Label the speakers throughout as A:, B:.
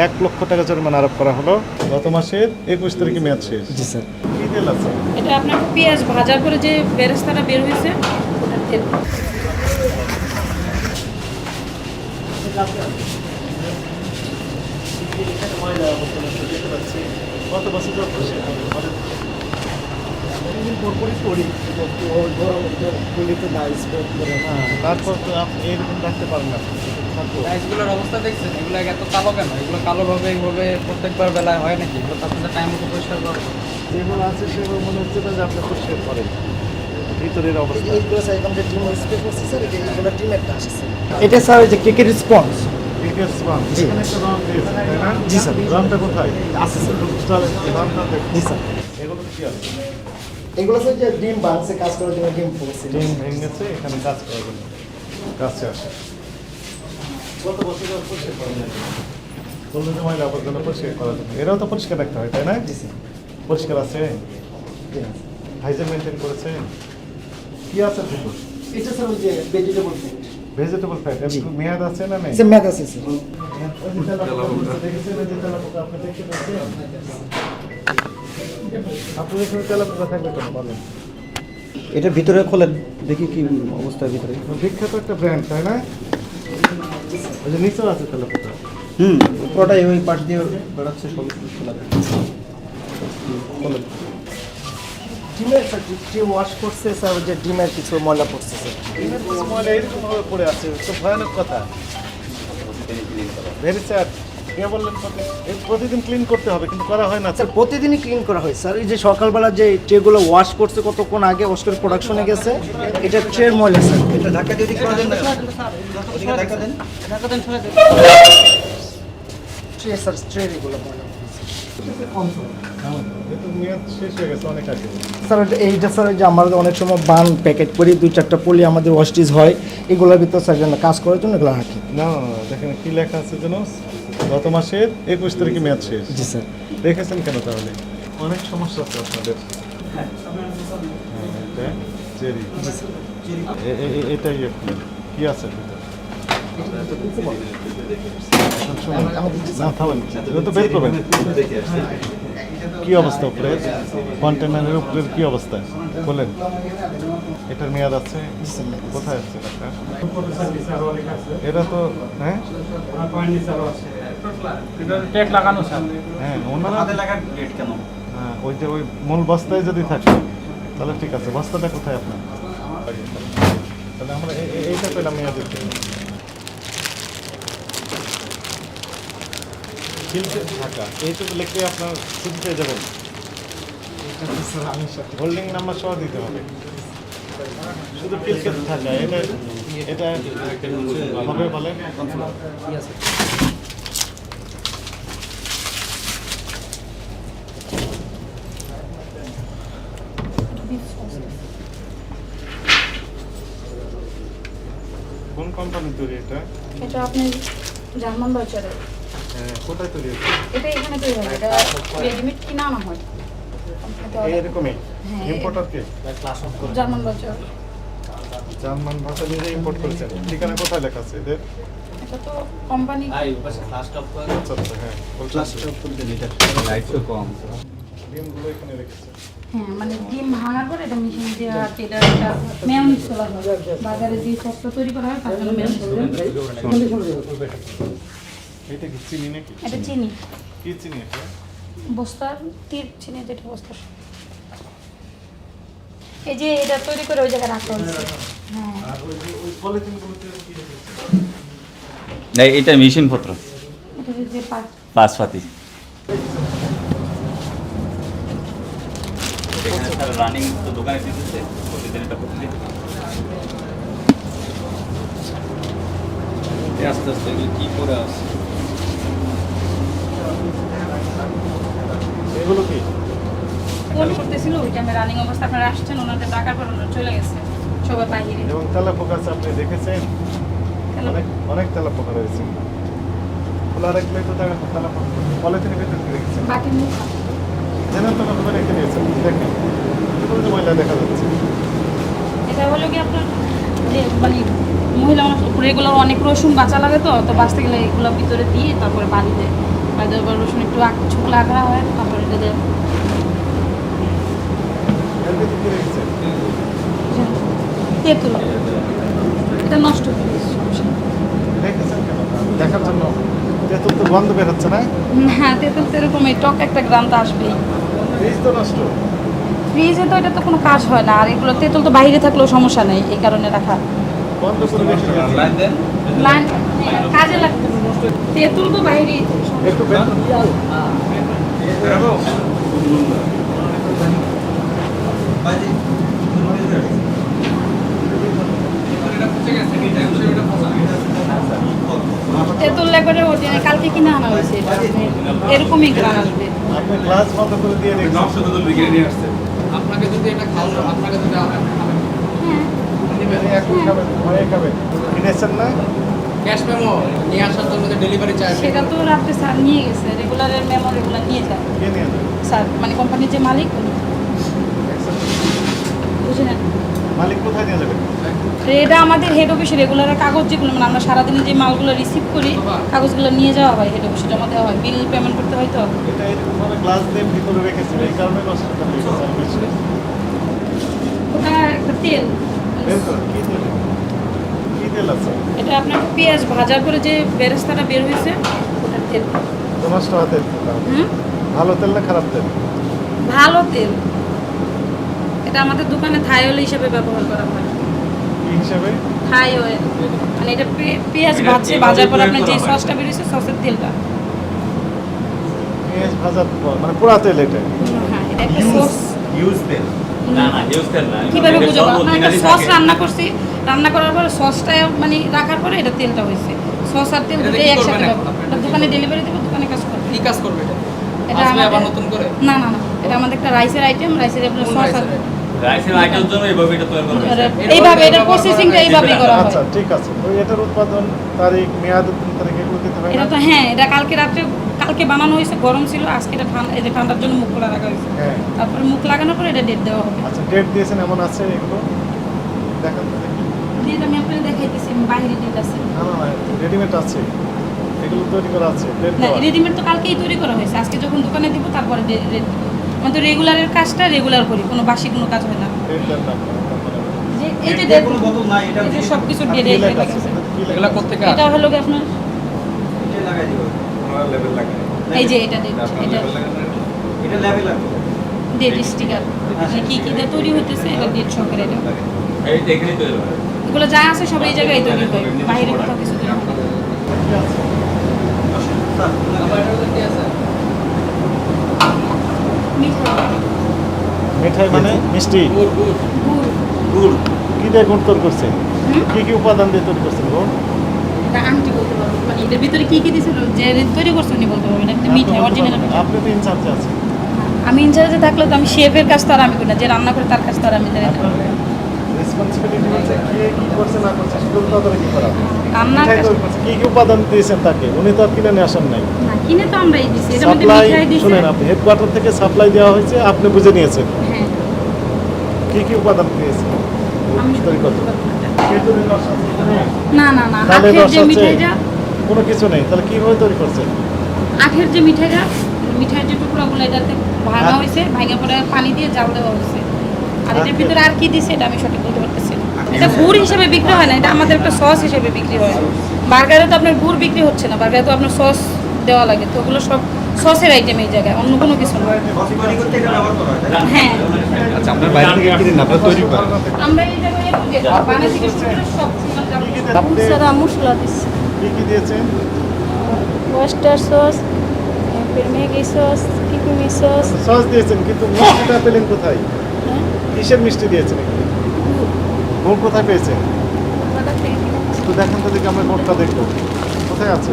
A: এক লক্ষ টাকা জরিমানা আরোপ করা হলো। গত মাসের একুশ তারিখে মেয়াদ শেষ।
B: জি স্যার।
A: কি তেল আছে?
C: এটা আপনার পেঁয়াজ ভাজা করে যে বেরেস্তাটা বের হয়েছে ওটার তেল।
A: কত বছর ধরে করছে? হ্যাঁ, তারপর তো আপনি এইরকম রাখতে পারেন না থাকব।
D: টাইলসগুলোর অবস্থা দেখছেন? এগুলো এত কালো কেন? এগুলো কালোভাবে এইভাবে প্রত্যেকবার বেলায় হয় নাকি? এগুলো তো আপনাদের টাইম মতো পরিষ্কার করা
A: যেগুলো আছে সেগুলো মনে হচ্ছে না যে আপনি পরিষ্কার করেন। ভিতরের অবস্থা।
B: এটা স্যার ওই যে কেকের রেসপন্স
A: বিকেএস ওয়ান
B: জি।
A: এখানে একটা রং দিয়েছে, তাই না?
B: জি, স্যার।
A: রংটা কোথায়?
B: আছে স্যার।
A: রংটা
B: জি স্যার।
A: এগুলো কি আছে?
B: এগুলো স্যার যে ডিম বাংছে কাজ করার জন্য ডিম পড়ছে
A: ডিম ভেঙেছে এখানে কাজ করা গেল কাছে আসে। কত বছর পরিষ্কার করেন না? বলল যে ময়লা আবর্জনা পরিষ্কার করার জন্য। এরাও তো পরিষ্কার রাখতে হয় তাই না? পরিষ্কার আছে। হাইজেন মেনটেন করেছে? কি আছে
B: এটা স্যার ওই যে ভেজিটেবল
A: ভেজিটেবল ফ্যাট মেয়াদ আছে না নেই?
B: স্যার আছে স্যার।
A: ওই যে তেলাপোকা। বলছে, দেখেছেন যে তেলাপোকা আপনি দেখতে পাচ্ছেন? থাকবে কেন? বলেন।
B: এটা ভিতরে খোলেন দেখি কি অবস্থা ভিতরে।
A: বিখ্যাত একটা ব্র্যান্ড তাই না? ওই যে নিচেও আছে
B: হুম পুরোটাই ওই পাশ দিয়ে বেড়াচ্ছে সব খোলা খোলেন। ডিমের যে ওয়াশ করছে স্যার ওই যে ডিমের কিছু ময়লা পড়ছে স্যার
A: ডিমের কিছু ময়লা এরকম ভাবে পড়ে আছে তো ভয়ানক কথা। ভেরি স্যার কে বললেন প্রতিদিন ক্লিন করতে হবে কিন্তু করা হয় না।
B: স্যার প্রতিদিনই ক্লিন করা হয়। স্যার এই যে সকালবেলা যে ট্রেগুলো ওয়াশ করছে কতক্ষণ আগে ওয়াশ করে প্রোডাকশনে গেছে এটা ট্রের ময়লা স্যার। এটা ধাক্কা দিয়ে দিকে দেন ওদিকে ধাক্কা দেন। ট্রে স্যার ট্রে এগুলো ময়লা
A: শেষ হয়ে গেছে অনেক
B: স্যার এইটা স্যার যে আমরা অনেক সময় বান প্যাকেট করি দুই চারটা পলি আমাদের ওয়াস্টিজ হয় এগুলোর ভিতর স্যার জন্য কাজ করার জন্য এগুলো রাখি।
A: না না, না, দেখেন কি লেখা আছে যেন গত মাসের একুশ তারিখে মেয়াদ শেষ।
B: জি স্যার।
A: দেখেছেন কেন তাহলে? অনেক সমস্যা আছে আপনাদের। হ্যাঁ, চেরি। এ- এটাই আপনার কি আছে? এখন করবেন। কি অবস্থা উপরে? কন্টেনারের উপরের কি অবস্থা? বলেন। এটার মেয়াদ আছে? কোথায় আছে? এটা এটা তো হ্যাঁ?
D: টেক লাগানো স্যার।
A: হ্যাঁ ওনারা
D: কেন
A: হ্যাঁ ওই যে ওই মূল বস্তায় যদি থাকে তাহলে ঠিক আছে। বস্তাটা কোথায় আপনার? তাহলে আমরা এইটা পেলাম মেয়াদের জন্য থাকা এইটুকু লিখে আপনার ছুটি পেয়ে যাবেন। হোল্ডিং নাম্বার সহ দিতে হবে। শুধু কিলকে থাকা এটা এটা হবে বলেন কোন কোম্পানি তৈরি এটা?
C: এটা আপনি জার্মান বাজারে।
A: হ্যাঁ, কোথায় তৈরি হচ্ছে
C: এটা এখানে তৈরি হয় এটা রেডিমেড কিনা আনা হয়।
A: এরকমই?
C: হ্যাঁ,
A: ইম্পোর্টার কে?
C: জার্মান বাজার।
A: জার্মান ভাষা নিজে ইম্পোর্ট করেছেন ঠিকানা কোথায় লেখা আছে এদের?
C: এটা তো কোম্পানি
A: আচ্ছা আচ্ছা হ্যাঁ ডিমগুলো এখানে রেখেছে।
C: হ্যাঁ মানে ডিম ভাঙার পরে এটা মেশিন দিয়ে আর এটা একটা মেয়নিজ করা হয়। বাজারে যে সস্তা তৈরি করা হয় তার জন্য
A: এটা কি চিনি নাকি?
C: এটা চিনি।
A: কি চিনি এটা?
C: বস্তার তীর চিনি যেটা বস্তার এই যে এটা তৈরি করে ওই জায়গায় রাখা হয়েছে। হ্যাঁ।
A: আর ওই ওই পলিথিনগুলোতে কি রেখেছে
E: না এটা মেশিন পত্র।
C: এটা যে পার্ট
E: বাসপাতি রানিং তো দোকানে দিতেছে প্রতিদিন এটা প্রতিদিন।
D: আস্তে আস্তে এগুলো কি করে আসছে?
A: এগুলো কি?
C: ফোন করতেছিল ওই টাইমে রানিং অবস্থা আপনারা আসছেন ওনাদের টাকার পর ওনারা চলে গেছে সবাই বাহিরে
A: এবং তেলা পোকা আপনি দেখেছেন? অনেক অনেক তেলা পোকা রয়েছে। খোলা রাখলে তো তেলা তেলা পোকা পলিথিনের ভিতরে রেখেছেন
C: মুখ
A: রেখে দেখেন। দেখা যাচ্ছে।
C: এটা হলো কি আপনার যে মানে মহিলা মানুষ রেগুলার অনেক রসুন বাঁচা লাগে তো তো বাঁচতে গেলে এগুলো ভিতরে দিয়ে তারপরে রসুন একটু হয় তারপর এটা দিয়ে তেঁতুল। এটা নষ্ট হয়ে গেছে
A: দেখার জন্য। তেঁতুল তো গন্ধ বের হচ্ছে না?
C: না তেঁতুল তো টক একটা গ্রাম তো আসবেই।
A: ফ্রিজ তো নষ্ট।
C: ফ্রিজে তো এটা তো কোনো কাজ হয় না আর এগুলো তেঁতুল তো বাইরে থাকলেও সমস্যা নেই এই কারণে রাখা।
E: লাইন
C: কাজে লাগবে। তেঁতুল তো বাইরেই
A: একটু
D: পচা
C: তেঁতুল একবারে কালকে কিনে আনা হয়েছে এরকমই গ্রাম আসবে।
A: আপনি গ্লাস বন্ধ করে দিয়ে রেখেছেন।
E: নকশা তো বিক্রি নিয়ে আসছে।
D: আপনাকে যদি এটা খাওয়ানো আপনাকে যদি
C: হ্যাঁ।
D: ক্যাশ মেমো নিয়ে আসার জন্য যে ডেলিভারি চার্জ
C: সেটা তো রাত্রে স্যার নিয়ে গেছে। রেগুলারের মেমো রেগুলার নিয়ে যায়। স্যার মানে কোম্পানির যে মালিক উনি। বুঝলেন?
A: মালিক কোথায় নিয়ে যাবেন?
C: এটা আমাদের হেড অফিসে রেগুলার কাগজ যেগুলো মানে আমরা সারাদিনে যে মালগুলো রিসিভ করি কাগজগুলো নিয়ে যাওয়া হয় হেড অফিসে জমা দেওয়া হয় বিল পেমেন্ট করতে হয় তো।
A: এটা এরকম গ্লাস দিয়ে ভিতরে রেখেছিল এই কারণে নষ্ট করে রেখেছে
C: ওটা একটা তেল।
A: কি তেল? আছে?
C: এটা আপনার পেঁয়াজ ভাজার পরে যে বেরেস্তাটা বের হয়েছে ওটার তেল।
A: তো তেল। ভালো তেল না খারাপ তেল?
C: ভালো তেল। এটা আমাদের দোকানে থাই অয়েল হিসেবে ব্যবহার করা হয়।
A: হিসাবে?
C: থাই অয়েল মানে এটা পে- পেঁয়াজ ভাজছে ভাজার পর আপনার যে সসটা বেরিয়েছে সসের তেলটা।
A: পেঁয়াজ ভাজার পর মানে পোড়া তেল এটা?
C: হ্যাঁ এটা একটা সস।
E: ইউজ তেল। না না ইউজ তেল না।
C: কীভাবে বুঝব? আপনার একটা সস রান্না করছি রান্না করার পরে সসটা মানে রাখার পরে এটা তেলটা হয়েছে। সস আর তেল দুটোই একসাথে দোকানে ডেলিভারি দেবো দোকানে কাজ করবে
D: কি কাজ করবে এটা?
C: এটা আমাদের-
D: নতুন করে?
C: না না না এটা আমাদের একটা রাইসের আইটেম রাইসের আপনার সস আর
D: রাইসের?
E: রাইসের আইটেমের জন্য এইভাবে এটা তৈরি করা হয়েছে।
C: এইভাবে এটা প্রসেসিংটা এইভাবেই করা হয়।
A: আচ্ছা ঠিক আছে। ওই এটার উৎপাদন তারিখ মেয়াদ উত্তীর্ণ তারিখ এগুলো দিতে হয়
C: এটা তো হ্যাঁ এটা কালকে বানানো হয়েছে গরম ছিল আজকে এটা ঠান্ডা এই যে ঠান্ডার জন্য মুখ খোলা রাখা হয়েছে।
A: হ্যাঁ।
C: তারপরে মুখ লাগানোর পরে এটা ডেট দেওয়া হবে।
A: আচ্ছা ডেট দিয়েছেন এমন আছে এগুলো? দেখান তো দেখি।
C: ডেট আমি আপনাকে দেখাইতেছি বাইরে ডেট আছে।
A: না না না রেডিমেড আছে। এগুলো তৈরি করা আছে ডেট
C: না রেডিমেড তো কালকেই তৈরি করা হয়েছে। আজকে যখন দোকানে দিব তারপরে তো রেগুলারের কাজটা রেগুলার করি কোনো বাসি কোনো কাজ হয় না। এই যে সব কিছু এটা হলো কি আপনার
E: আমার লেভেল লাগে।
C: এই যে এটা এটা ডেট স্টিকার কি কি দিয়ে তৈরি হইতেছে এটা ডেট সহকারে এটা।
E: এই এখানেই তৈরি
C: এগুলো যা আছে সব এই জায়গায় তৈরি হয় বাইরে কোথাও কিছু তৈরি হয় না।
A: কি আছে?
D: আবার এটার মধ্যে কি আছে
C: মিঠাই
A: মানে মিষ্টি।
D: গুড় গুড়।
C: গুড়।
A: গুড়। কি দিয়ে গুড় তৈরি করছে? কি কি উপাদান দিয়ে তৈরি করছে গুড়
C: মানে এটার ভিতরে কি কি দিয়েছিল যে তৈরি করছে উনি বলতে পারবেন এটা মিঠাই অরিজিনাল
A: আপনি তো ইনচার্জে আছেন।
C: আমি ইনচার্জে থাকলে তো আমি শেফের কাজ তো আর আমি করি না। যে রান্না করে তার কাজ তো আর আমি জানি না।
A: রেসপন্সিবিলিটি হচ্ছে কে কি করছে না করছে শুধু তদারকি করা
C: রান্নার
A: মিঠাই
C: কাজ
A: তৈরি করছে? কি কি উপাদান দিয়েছেন তাকে? উনি তো আর কিনে নিয়ে আসেন নাই।
C: না কিনে তো আমরাই দিছি এটার মধ্যে মিঠাই দিছি।
A: শুনেন আপনি হেডকোয়ার্টার থেকে সাপ্লাই দেওয়া হয়েছে আপনি বুঝে নিয়েছেন।
C: হ্যাঁ।
A: কি কি উপাদান দিয়েছেন?
C: আমি
A: তৈরি করতে খেজুরের রস আছে এখানে?
C: না না না আখের যে মিঠাইটা।
A: কোনো কিছু নেই তাহলে কীভাবে তৈরি করছেন?
C: আখের যে মিঠাইটা মিঠাইয়ের যে টুকরাগুলো এটাতে ভাঙা হয়েছে ভাঙা পরে পানি দিয়ে জাল দেওয়া হয়েছে। আর এটার
A: আর-
C: ভিতরে আর কি দিছে এটা আমি সঠিক বলতে পারতেছি না এটা গুড় হিসেবে বিক্রি হয় না এটা আমাদের একটা সস হিসেবে বিক্রি হয় বার্গারে তো আপনার গুড় বিক্রি হচ্ছে না বার্গারে তো আপনার সস দেওয়া লাগে তো ওগুলো সব সসের আইটেম এই জায়গায় অন্য কোনো কিছু না
F: কফি তৈরি করতে এটা ব্যবহার করা হয় তাই না?
C: হ্যাঁ
E: আচ্ছা আপনার বাইরে থেকে কিনেন আপনারা তৈরি করেন
C: আমরা এই জায়গায় এরকম যে বানা থেকে শুরু করে সব
A: আপনি
G: सारा मसला दिस
A: কি কি দিয়েছেন
G: ওয়েস্টার সস फिर मैगी सॉस किकुमी सॉस
A: সস দিয়েছেন কিন্তু মিষ্টিটা পেলেন কোথায় কিসের মিষ্টি দিয়েছেন এখানে? গুড় কোথায় পেয়েছেন একটু দেখেন তো দেখি আমরা গুড়টা দেখব। কোথায় আছে?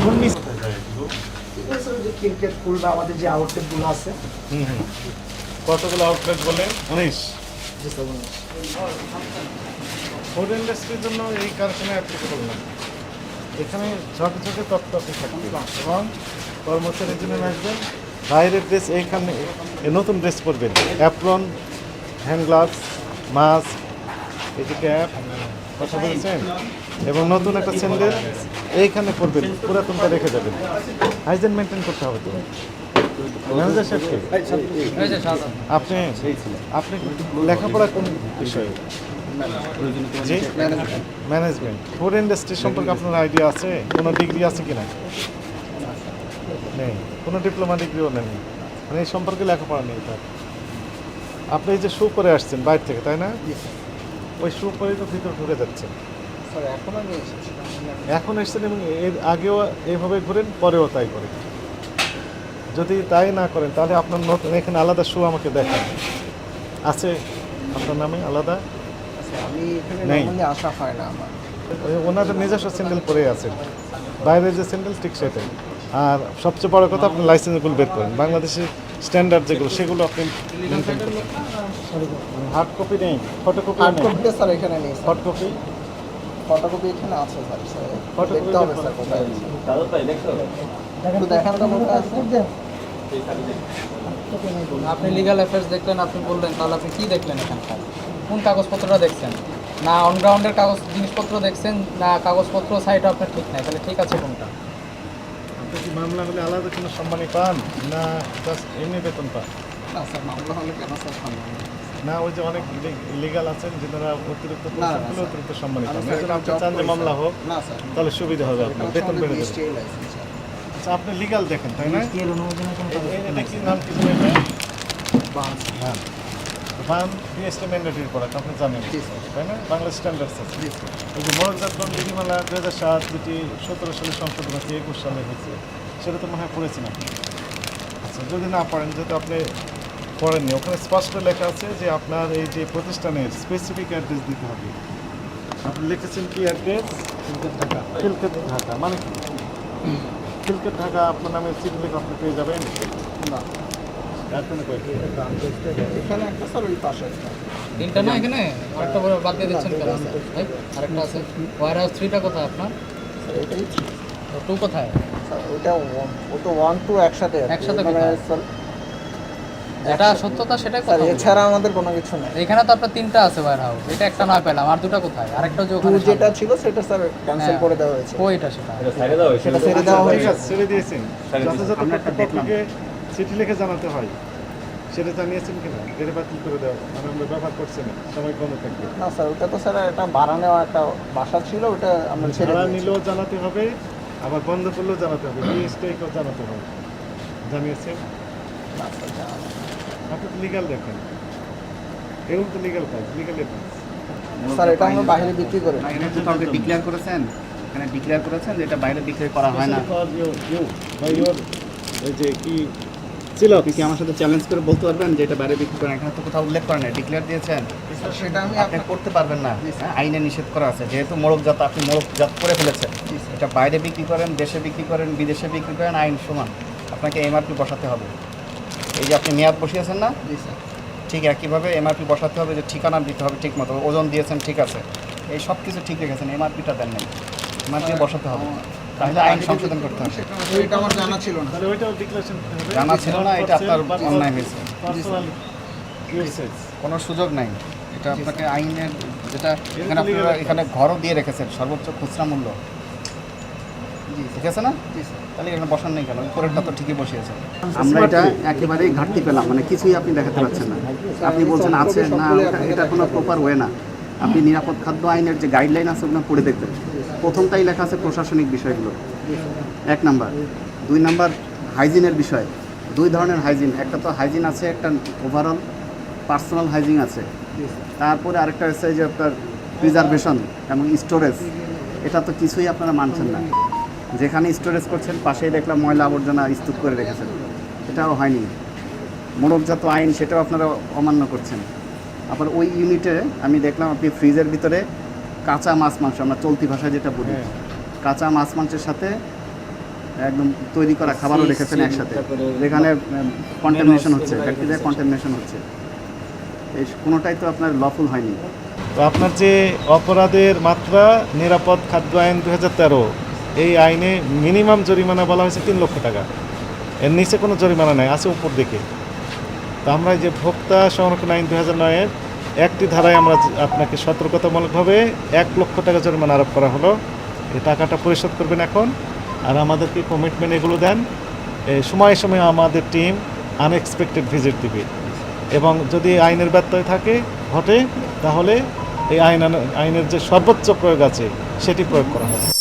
A: কোন
B: যে ক্রিকেট ফুল বা আমাদের যে আউটলেটগুলো আছে
A: হুম হুম। কতগুলো আউটলেট বলেন উনিশ। ফুড ইন্ডাস্ট্রির জন্য এই কারখানা অ্যাপ্লিকেবল না। এখানে ঝকে ঝকে তত্ত্বকে থাকবে। এবং কর্মচারীর জন্য আসবেন বাইরের ড্রেস এইখানে এ নতুন ড্রেস পরবেন। অ্যাপ্রন হ্যান্ড গ্লাভস মাস্ক যে ক্যাপ কথা বলছেন? এবং নতুন একটা স্যান্ডেল এইখানে পরবেন। পুরাতনটা রেখে যাবেন। হাইজেন মেনটেন করতে হবে তো। ম্যানেজার
D: যে
A: আপনি আপনি লেখাপড়া কোন বিষয়ে? জি? ম্যানেজমেন্ট ফুড ইন্ডাস্ট্রি সম্পর্কে আপনার আইডিয়া আছে? কোনো ডিগ্রি আছে কি না? নেই। কোনো ডিপ্লোমা ডিগ্রিও নেই। মানে এই সম্পর্কে লেখাপড়া নেই তার। আপনি এই যে শু পরে আসছেন বাইরে থেকে তাই না? ওই শু পরে তো ভিতরে ঢুকে যাচ্ছেন।
B: এখন
A: এসছেন এবং এর আগেও এইভাবে ঘুরেন পরেও তাই করেন। যদি তাই না করেন তাহলে আপনার নতুন এখানে আলাদা শু আমাকে দেখান। আছে আপনার নামে আলাদা?
B: আচ্ছা, আমি এখানে আসা হয় না আমার।
A: ওই ওনাদের নিজস্ব স্যান্ডেল পরে আছেন বাইরের যে স্যান্ডেল ঠিক সেটাই। আর সবচেয়ে বড় কথা আপনি লাইসেন্সগুলো বের করেন। বাংলাদেশের স্ট্যান্ডার্ড যেগুলো সেগুলো আপনি হার্ড কপি নেই ফটোকপি
B: হার্ড কপিটা স্যার এখানে নেই
A: হট কপি
B: ফটোকপি এখানে আছে স্যার
A: Photocopy
B: দেখতে হবে স্যার কোথায় আছে। দেখান তো কোথায় আছে।
D: আপনি লিগাল অ্যাফেয়ার্স দেখলেন আপনি বললেন তাহলে আপনি কি দেখলেন এখানকার কোন কাগজপত্রটা দেখছেন? না অনগ্রাউন্ডের কাগজ জিনিসপত্র দেখছেন না কাগজপত্র সাইডে আপনার ঠিক নাই? তাহলে ঠিক আছে কোনটা?
A: আপনি কি মামলা হলে আলাদা কোনো সম্মানী পান? না জাস্ট এমনি বেতন পান?
B: না স্যার মামলা হলে কেন স্যার সম্মান
A: না ওই যে অনেক লিগাল আছেন যেনারা অতিরিক্ত। অতিরিক্ত সম্মানী পান
B: স্যার
A: এই জন্য
B: এখানে
A: আপনি চান যে মামলা হোক
B: না
A: তাহলে সুবিধা হবে আপনার বেতন বেড়ে যাবে। আচ্ছা আপনি লিগাল দেখেন তাই না? এ- এ- এটা কি নাম কি জানি এটা?
B: বাস
A: হ্যাঁ। বান বিএসটি ম্যান্ডেটরি প্রোডাক্ট আপনি জানেন। তাই না? বাংলা স্ট্যান্ডার্ডস আছে।
B: স্যার।
A: এই যে মোড়কজাতগণ বিধিমালা দু হাজার সাত সতেরো সালে সংশোধন হচ্ছে একুশ সালে হয়েছে সেটা তো মনে হয় পড়েছেন আপনি আচ্ছা যদি না পড়েন যেহেতু আপনি পড়েননি ওখানে স্পষ্ট লেখা আছে যে আপনার এই যে প্রতিষ্ঠানের স্পেসিফিক অ্যাড্রেস দিতে হবে। আপনি লিখেছেন কি অ্যাড্রেস ঢাকা। ঢাকা মানে কি? খিলকেট ঢাকা আপনার নামে সিল্ক আপনি পেয়ে যাবেন।
B: না। এখানে একটা স্যার ওই পাশে একটা।
D: তিনটা না এখানে? আরেকটা বড় বাদ দিয়ে দিচ্ছেন কেন? ভাই আরেকটা আছে। ওয়ার হাউস থ্রিটা কোথায় আপনার?
B: স্যার এটাই
D: টু কোথায়?
B: স্যার ওটা ও তো ওয়ান টু একসাথে
D: একসাথে
B: মানে স্যার
D: যেটা সত্যতা সেটাই কথা
B: এছাড়া আমাদের কোনো কিছু নেই।
D: এখানে তো আপনার তিনটা আছে ওয়ার হাউস এটা একটা না পেলাম আর দুটা কোথায়? আরেকটা যে ওখানে
B: যেটা ছিল সেটা স্যার ক্যান্সেল। করে দেওয়া হয়েছে।
D: ওইটা সেটা।
E: এটা সাইডে দাও
B: সেটা ছেড়ে দেওয়া
A: আচ্ছা,
B: হয়েছে।
A: ছেড়ে দিয়েছেন।
E: ছেড়ে দিয়েছি।
A: যথাযথ কর্তৃপক্ষকে চিঠি লিখে জানাতে হয়। সেটা জানিয়েছেন কিনা? এটা বাতিল করে দেওয়া মানে আমরা ব্যবহার করছি না। সময় কমে থাকবে।
B: না স্যার ওটা তো স্যার একটা ভাড়া নেওয়া একটা বাসা ছিল ওটা আমরা ছেড়ে দিয়েছি।
A: নিলেও জানাতে হবে আবার বন্ধ করলেও জানাতে হবে। জিএসটিকেও জানাতে হবে। জানিয়েছেন?
B: না, স্যার, জানা নেই।
A: আপনি তো লিগাল দেখেন। এরকম তো লিগাল কাজ লিগাল
B: স্যার এটা আমরা বাইরে বিক্রি করি। না।
H: এখানে তো কাউকে ডিক্লেয়ার করেছেন এখানে ডিক্লেয়ার করেছেন যে এটা বাইরে বিক্রি করা হয় না।
A: যে কি ছিল
H: আপনি কি আমার সাথে চ্যালেঞ্জ করে বলতে পারবেন যে এটা বাইরে বিক্রি করেন এখানে তো কোথাও উল্লেখ করেন ডিক্লেয়ার দিয়েছেন।
B: সেটা আমি
H: আপনি করতে পারবেন না। আইনে নিষেধ করা আছে। যেহেতু মোড়কজাত আপনি মোড়কজাত করে ফেলেছেন। এটা বাইরে বিক্রি করেন দেশে বিক্রি করেন বিদেশে বিক্রি করেন আইন সমান। আপনাকে এমআরপি বসাতে হবে। এই যে আপনি মেয়াদ বসিয়েছেন না? ঠিক একইভাবে এমআরপি বসাতে হবে যে ঠিকানা দিতে হবে ঠিক মতো ওজন দিয়েছেন ঠিক আছে। এই সব কিছু ঠিক রেখেছেন এমআরপিটা দেন নাই। এমআরপি বসাতে হবে। তাহলে আইন সংশোধন করতে হবে।
B: এটা আমার জানা ছিল না।
A: তাহলে ওইটাও ডিক্লারেশন
H: জানা ছিল না, এটা আপনার অন্যায় হয়েছে। কোনো সুযোগ নাই। এটা আপনাকে আইনের যেটা এখানে আপনারা এখানে ঘরও দিয়ে রেখেছেন সর্বোচ্চ খুচরা মূল্য। ঠিক আছে না? তাহলে এখানে বসান নেই কেন? উপরেরটা তো ঠিকই বসিয়েছেন আমরা এটা একেবারেই ঘাটতি পেলাম মানে কিছুই আপনি দেখাতে পাচ্ছেন না। আপনি বলছেন আছে, না এটা কোনো প্রপার ওয়ে না। আপনি নিরাপদ খাদ্য আইনের যে গাইডলাইন আছে, ওগুলো পড়ে দেখবেন। প্রথমটাই লেখা আছে প্রশাসনিক বিষয়গুলো। এক নাম্বার। দুই নাম্বার হাইজিনের বিষয়। দুই ধরনের হাইজিন একটা তো হাইজিন আছে, একটা ওভারঅল পার্সোনাল হাইজিন আছে। তারপরে আরেকটা হচ্ছে যে আপনার প্রিজারভেশন এবং স্টোরেজ এটা তো কিছুই আপনারা মানছেন না। যেখানে স্টোরেজ করছেন পাশেই দেখলাম ময়লা আবর্জনা স্তূপ করে রেখেছেন। এটাও হয়নি। মোড়কজাত আইন সেটাও আপনারা অমান্য করছেন। আবার ওই ইউনিটে আমি দেখলাম আপনি ফ্রিজের ভিতরে কাঁচা মাছ মাংস আমরা চলতি ভাষায় যেটা বলি
A: হ্যাঁ।
H: কাঁচা মাছ মাংসের সাথে একদম তৈরি করা খাবারও রেখেছেন একসাথে। যেখানে কন্টামিনেশন হচ্ছে ব্যাকটেরিয়া কন্টামিনেশন হচ্ছে। এই কোনোটাই তো আপনার লফুল হয়নি।
A: তো আপনার যে অপরাধের মাত্রা নিরাপদ খাদ্য আইন দু হাজার তেরো এই আইনে মিনিমাম জরিমানা বলা হয়েছে তিন লক্ষ টাকা। এর নিচে কোনো জরিমানা নাই, আছে উপর দিকে। তো আমরা যে ভোক্তা সংরক্ষণ আইন দু হাজার নয়ের একটি ধারায় আমরা আপনাকে সতর্কতামূলকভাবে এক লক্ষ টাকা জরিমানা আরোপ করা হলো। এই টাকাটা পরিশোধ করবেন এখন। আর আমাদেরকে কমিটমেন্ট এগুলো দেন। সময়ে সময়ে আমাদের টিম আনএক্সপেক্টেড ভিজিট দিবে। এবং যদি আইনের ব্যত্যয় থাকে, ঘটে, তাহলে এই আইন আইনের যে সর্বোচ্চ প্রয়োগ আছে, সেটি প্রয়োগ করা হবে।